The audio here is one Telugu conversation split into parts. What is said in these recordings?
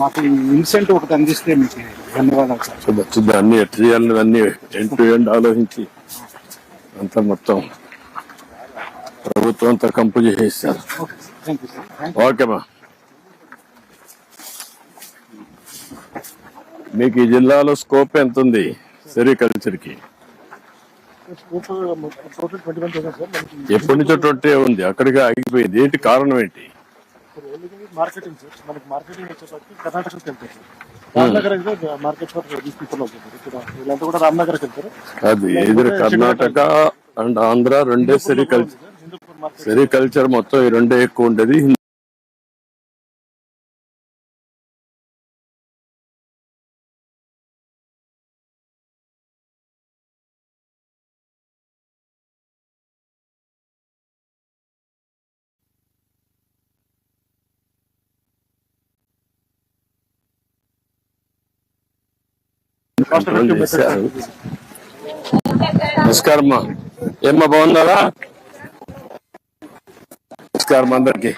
మాకు ఇన్సెంట్ ఒకటి అందిస్తే మీకు ధన్యవాదాలు సార్. చూద్దాం అన్ని ఎట్లా చేయాలని అన్ని ఎండ్ టు ఎండ్ ఆలోచించి అంతా మొత్తం ప్రభుత్వం అంతా కంపు చేసేస్తారు. ఓకేమా మీకు ఈ జిల్లాలో స్కోప్ ఎంత ఉంది సెరికల్చర్కి ఎప్పటి నుంచో ట్వంటీ ఉంది? అక్కడికి ఆగిపోయింది. ఏంటి కారణం ఏంటి? మార్కెటింగ్ సార్ మనకి మార్కెటింగ్ వచ్చేసరికి కర్ణాటకకి వెళ్తారు సార్ రామ్నగర్ అయితే మార్కెట్ ఫర్ దీస్ పీపుల్ అవుతుంది ఇక్కడ వీళ్ళంతా కూడా రామ్నగర్కి వెళ్తారు. అది ఎదురు కర్ణాటక అండ్ ఆంధ్ర రెండే సెరికల్చర్ సెరికల్చర్ మొత్తం ఈ రెండే ఎక్కువ ఉండేది. నమస్కారం ఏమ్మా బాగున్నారా? నమస్కారం అందరికి.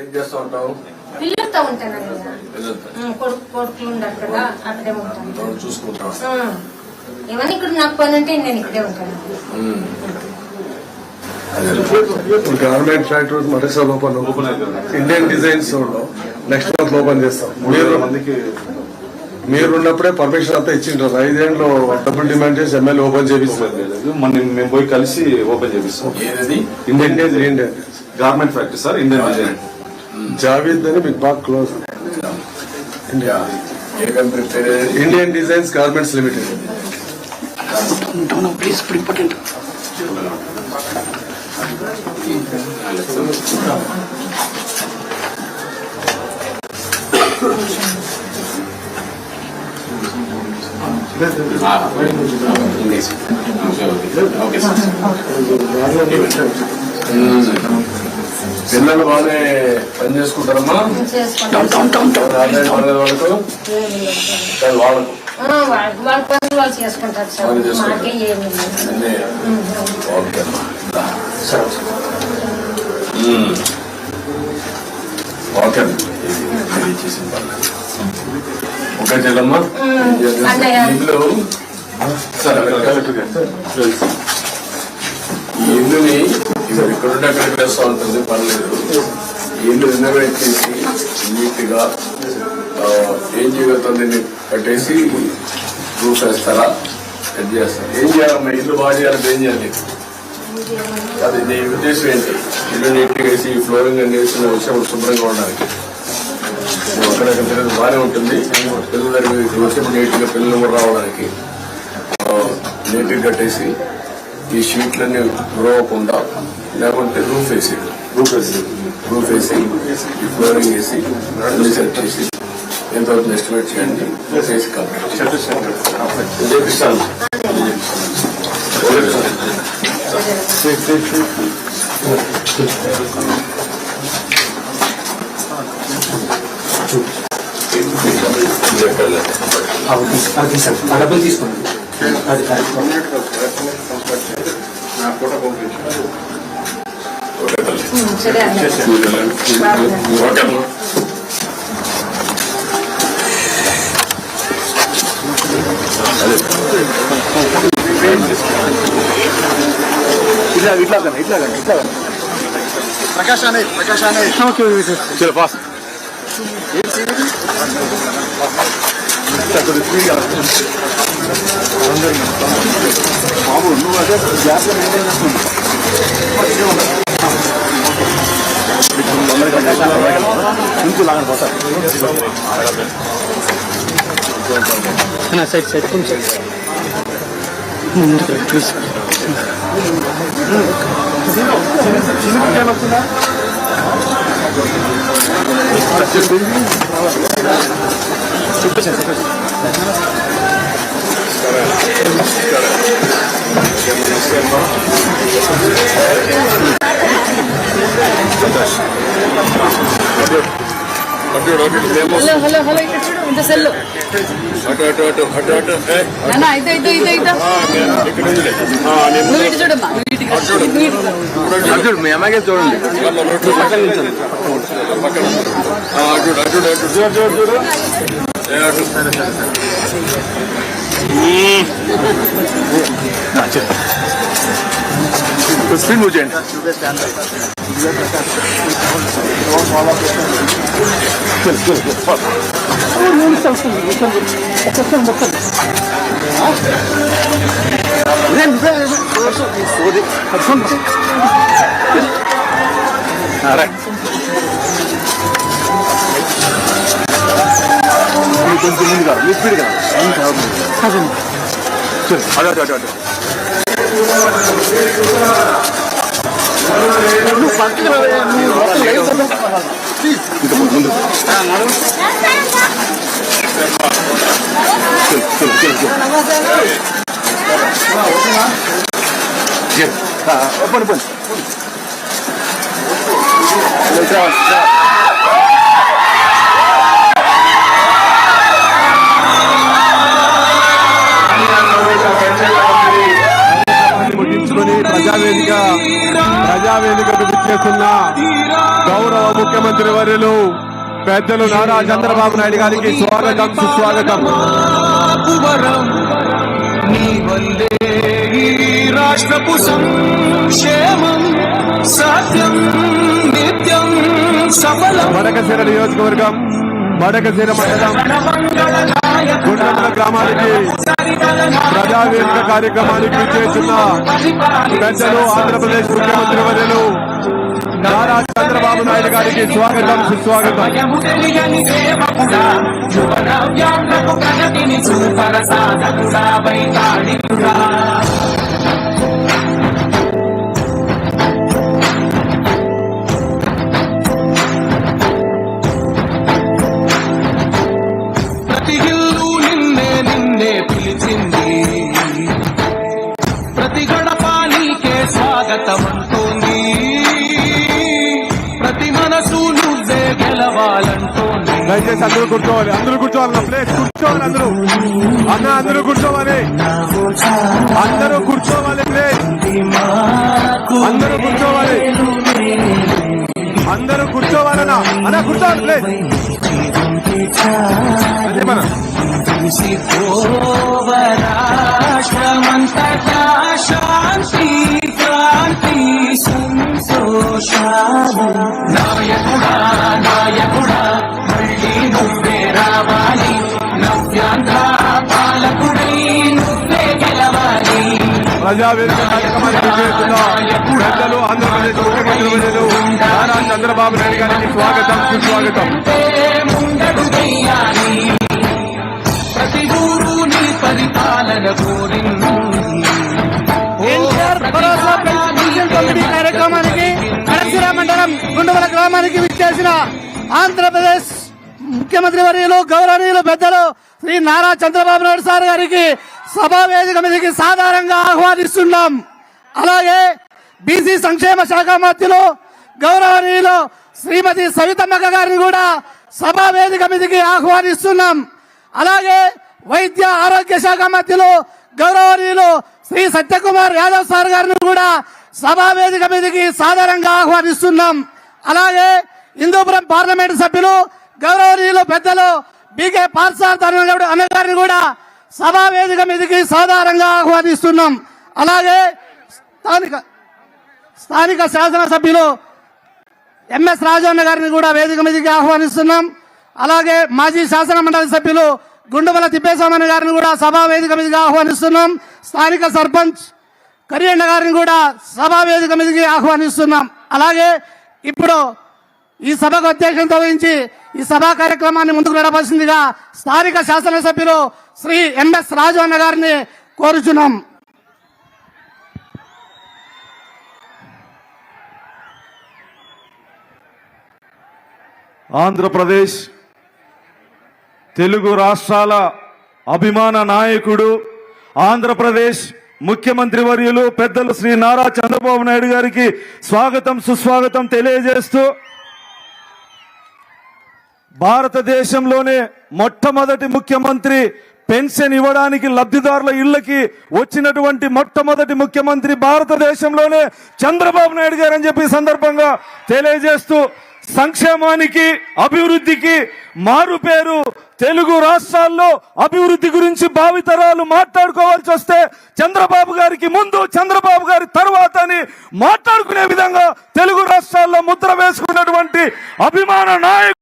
ఏం చేస్తా ఉంటావు? పిల్లలతో ఉంటానన్నయ్య ఉం, కొడుకు కొడుకులు ఉండరు కదా అక్కడే ఉంటాను. చూసుకుంటావు? ఉం. ఏమన్నా ఇక్కడ నాకు పని అంటే నేను ఇక్కడే ఉంటాను. ఇప్పుడు గవర్నమెంట్ ఫ్యాక్టరీ మరోసారి open Indian designs next month open చేస్తాం. మీరు మీరు ఉన్నప్పుడే పర్మిషన్ అంతా ఇచ్చింటారు ఐదేళ్ళు డబ్బులు డిమాండ్ చేసి ఎమ్మెల్యే ఓపెన్ చేపిస్తారు. మన మేము పోయి కలిసి ఓపెన్ చేపిస్తాం. Indian garment factory sir Indian design. Javeed అని మీకు బాగా క్లోజ్ ఏ కంపెనీ పేరు ఏది? Indian Designs Garments Limited English okay, okay. Okay sir hmm. పిల్లలు బాగానే పని చేసుకుంటారమ్మా. వాళ్ళకు. వాళ్ళకు. ఓకే. ఓకే. ఓకే చెల్లమ్మా. ఇల్లు సరే ఈ ఇల్లుని ఇప్పుడు ఇక్కడుంటే అక్కడికి వేస్తూ ఉంటుంది పర్లేదు. ఇల్లు రినోవేట్ చేసి నీట్గా ఆ, ఏం చేయగలుగుతుంది కట్టేసి రూఫ్ వేస్తారా? సెట్ చేస్తారా? ఏం చేయాలమ్మా? ఇల్లు బాగా చేయాలంటే ఏం చేయాలి అది నీ ఉద్దేశం ఏంటి? ఇల్లు నీట్గా వేసి ఫ్లోరింగ్ అన్ని వేసి నువ్వు శుభ్రంగా ఉండడానికి అక్కడక్కడ తిరగదు బాగానే ఉంటుంది. పిల్లలు దగ్గరికి నీట్గా నీట్గా పిల్లలు కూడా రావడానికి నీట్గా కట్టేసి ఈ షీట్లన్నీ రోవకుండా లేకుంటే రూఫ్ వేసి రూఫ్ వేసి రూఫ్ వేసి ఫ్లోరింగ్ వేసి అన్ని సెట్ చేసి ఎంతవరకు ఎస్టిమేట్ చేయండి? చేసి కంప్లీట్ చేపిస్తాను డబ్బులు తీసుకోండి. అది. అన్నయ్య ఓకే అమ్మా. ఇట్లా ఇట్లా కానీ ఇట్లా కానీ ఇట్లా కానీ ప్రకాష్ అనే ప్రకాష్ అనే. ఓకే చలో పాస్ బాబు నువ్వు అదే గ్యాస్ మెయింటైన్ చేస్తున్నావు ఇంకో లాగా పోతా సైడ్ సైడ్ కొంచెం ప్లీజ్ అటు అటు ఇటు ఏమో హలో హలో హలో ఇక్కడ చూడు ఇంత సెల్లు అటు అటు అటు అటు అటు ఏ, నాన్న ఇదో ఇదో ఇదో ఇదో ఆ, నేను ఇక్కడ ఉంది. ఆ, నేను నువ్వు ఇటు చూడమ్మా నువ్వు ఇటు నువ్వు ఇటు చూడు మీ అమ్మాయికే చూడండి వాళ్ళ రోడ్డు పక్కన నిల్చోండి. పక్కన. ఆ, అటు అటు అటు అటు చూడు చూడు చూడు ఏ, అటు. స్క్రీన్ మూవ్ చేయండి కొంచెం ముందు కాదు మీ స్పీడ్ కదా అటు అటు అటు అటు నువ్వు పక్కన రా, నువ్వు మొత్తం లైట్ ఉందా? ప్లీజ్, ఇంకా ముందు చలో, చలో, చలో, చలో. Yes. ఆ, పని పని ఇటు రావాలి, ఇటు రావాలి. ముగించుకొని ప్రజావేదిక ప్రజావేదికకు విచ్చేస్తున్న గౌరవ ముఖ్యమంత్రి వర్యులు పెద్దలు నారా చంద్రబాబు నాయుడు గారికి స్వాగతం సుస్వాగతం. రాష్ట్రపు సంక్షేమం సత్యం నిత్యం సఫలం. మడకశిర నియోజకవర్గం మడకశిర మండలం. గుండ్రముల గ్రామానికి ప్రజావేదిక కార్యక్రమానికి చేస్తున్న పెద్దలు ఆంధ్రప్రదేశ్ ముఖ్యమంత్రి వర్యులు నారా చంద్రబాబు నాయుడు గారికి స్వాగతం సుస్వాగతం. దయచేసి అందరూ కూర్చోవాలి. అందరూ కూర్చోవాలి. నా ప్లేస్ కూర్చోవాలి అందరూ. అన్న అందరూ కూర్చోవాలి. అందరూ కూర్చోవాలి ప్లేస్ అందరూ కూర్చోవాలి. అందరూ కూర్చోవాలన్నా అన్న. కూర్చోవాలి ప్లేస్ అదే మన. రాష్ట్రమంతటా శాంతి క్రాంతి సంతోషాలు. ప్రజావేదిక కార్యక్రమానికి చేస్తున్న పెద్దలు ఆంధ్రప్రదేశ్ ముఖ్యమంత్రి వర్యులు నారా చంద్రబాబు నాయుడు గారికి స్వాగతం సుస్వాగతం. ప్రతి ఊరు నీ పరిపాలన కోరింది. కార్యక్రమానికి కడసిర మండలం గుండవల గ్రామానికి విచ్చేసిన ఆంధ్రప్రదేశ్ ముఖ్యమంత్రి వర్యులు గౌరవనీయులు పెద్దలు శ్రీ నారా చంద్రబాబు నాయుడు సార్ గారికి సభా వేదిక మీదకి సాధారణంగా ఆహ్వానిస్తున్నాం. అలాగే బీసీ సంక్షేమ శాఖ మంత్రులు గౌరవనీయులు శ్రీమతి సవితమ్మక గారిని కూడా సభా వేదిక మీదకి ఆహ్వానిస్తున్నాం. అలాగే వైద్య ఆరోగ్య శాఖ మంత్రులు గౌరవనీయులు శ్రీ సత్యకుమార్ యాదవ్ సార్ గారిని కూడా సభా వేదిక మీదకి సాధారణంగా ఆహ్వానిస్తున్నాం. అలాగే హిందూపురం పార్లమెంటు సభ్యులు గౌరవనీయులు పెద్దలు బీకే పార్సార్ అన్నగారిని కూడా సభా వేదిక మీదకి సాధారణంగా ఆహ్వానిస్తున్నాం. అలాగే స్థానిక స్థానిక శాసనసభ్యులు ఎంఎస్ రాజన్న గారిని కూడా వేదిక మీదకి ఆహ్వానిస్తున్నాం. అలాగే మాజీ శాసన మండలి సభ్యులు గుండుమల తిప్పేస్వామి గారిని కూడా సభా వేదిక మీదకి ఆహ్వానిస్తున్నాం. స్థానిక సర్పంచ్ కరియన్న గారిని కూడా సభా వేదిక మీదకి ఆహ్వానిస్తున్నాం. అలాగే ఇప్పుడు ఈ సభకు అధ్యక్షత వహించి ఈ సభా కార్యక్రమాన్ని ముందుకు నడపాల్సిందిగా స్థానిక శాసనసభ్యులు శ్రీ ఎంఎస్ రాజు అన్న గారిని కోరుచున్నాం. ఆంధ్రప్రదేశ్ తెలుగు రాష్ట్రాల అభిమాన నాయకుడు ఆంధ్రప్రదేశ్ ముఖ్యమంత్రి వర్యులు పెద్దలు శ్రీ నారా చంద్రబాబు నాయుడు గారికి స్వాగతం సుస్వాగతం తెలియజేస్తూ భారతదేశంలోనే మొట్టమొదటి ముఖ్యమంత్రి పెన్షన్ ఇవ్వడానికి లబ్ధిదారుల ఇళ్ళకి వచ్చినటువంటి మొట్టమొదటి ముఖ్యమంత్రి భారతదేశంలోనే చంద్రబాబు నాయుడు గారు అని చెప్పి సందర్భంగా తెలియజేస్తూ సంక్షేమానికి అభివృద్ధికి మారు పేరు తెలుగు రాష్ట్రాల్లో అభివృద్ధి గురించి భావితరాలు మాట్లాడుకోవాల్సి వస్తే చంద్రబాబు గారికి ముందు చంద్రబాబు గారి తర్వాత అని మాట్లాడుకునే విధంగా తెలుగు రాష్ట్రాల్లో ముద్ర వేసుకున్నటువంటి అభిమాన నాయకుడు